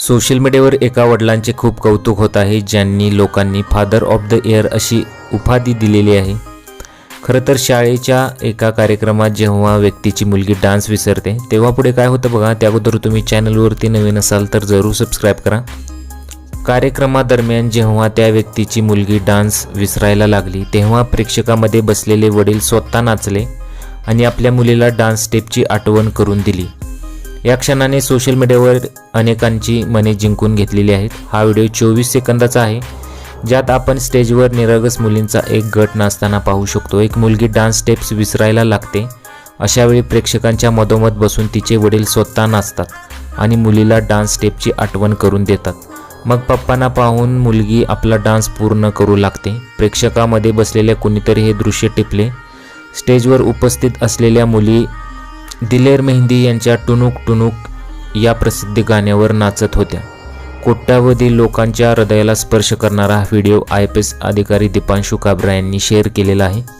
Social मीडियावर एका वडिलांचे खूप कौतुक होत आहे ज्यांनी लोकांनी फादर ऑफ द इयर अशी उपाधी दिलेली आहे. खरं तर शाळेच्या एका कार्यक्रमात जेव्हा व्यक्तीची मुलगी डान्स विसरते तेव्हा पुढे काय होतं बघा त्या अगोदर तुम्ही चॅनलवरती नवीन असाल तर जरूर सबस्क्राईब करा. कार्यक्रमादरम्यान जेव्हा त्या व्यक्तीची मुलगी डान्स विसरायला लागली तेव्हा प्रेक्षकामध्ये बसलेले वडील स्वतः नाचले आणि आपल्या मुलीला डान्स स्टेपची आठवण करून दिली. या क्षणाने सोशल मीडियावर अनेकांची मने जिंकून घेतलेली आहेत. हा व्हिडिओ चोवीस सेकंदाचा आहे. ज्यात आपण स्टेजवर निरागस मुलींचा एक गट नाचताना पाहू शकतो. एक मुलगी डान्स स्टेप्स विसरायला लागते. अशावेळी प्रेक्षकांच्या मधोमध बसून तिचे वडील स्वतः नाचतात आणि मुलीला डान्स स्टेपची आठवण करून देतात. मग पप्पांना पाहून मुलगी आपला डान्स पूर्ण करू लागते. प्रेक्षकामध्ये बसलेल्या कुणीतरी हे दृश्य टिपले. स्टेजवर उपस्थित असलेल्या मुली दिलेर मेहंदी यांच्या टुनुक टुनुक या प्रसिद्ध गाण्यावर नाचत होत्या. कोट्यावधी लोकांच्या हृदयाला स्पर्श करणारा हा व्हिडिओ आय पी एस अधिकारी दीपांशू काब्रा यांनी शेअर केलेला आहे.